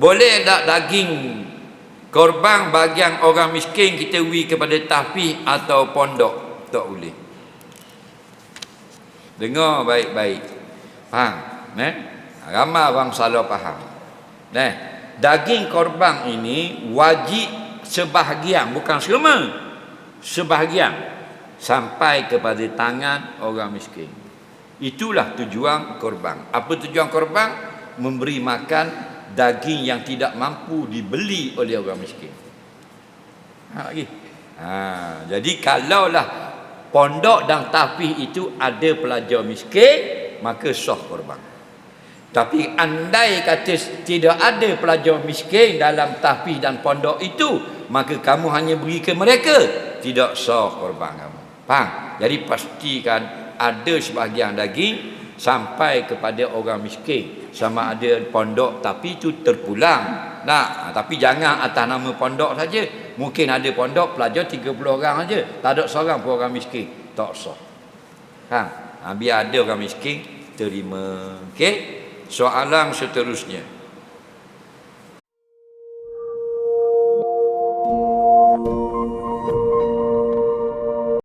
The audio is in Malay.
boleh tak daging korban bagian orang miskin kita wi kepada tahfiz atau pondok? Tak boleh. Dengar baik-baik. Faham? Eh ramai orang salah faham. Eh daging korban ini wajib sebahagian bukan semua sebahagian. Sampai kepada tangan orang miskin. Itulah tujuan korban. Apa tujuan korban? Memberi makan daging yang tidak mampu dibeli oleh orang miskin. Ha lagi. Ha jadi kalaulah pondok dan tahfiz itu ada pelajar miskin maka sah korban. Tapi andai kata tidak ada pelajar miskin dalam tahfiz dan pondok itu maka kamu hanya beri ke mereka tidak sah korban kamu. Faham? Jadi pastikan ada sebahagian daging sampai kepada orang miskin. Sama ada pondok tapi itu terpulang. Nah tapi jangan atas nama pondok saja. Mungkin ada pondok pelajar 30 orang saja. Tak ada seorang pun orang miskin. Tak sah. Ha? ha biar ada orang miskin terima. Okey? Soalan seterusnya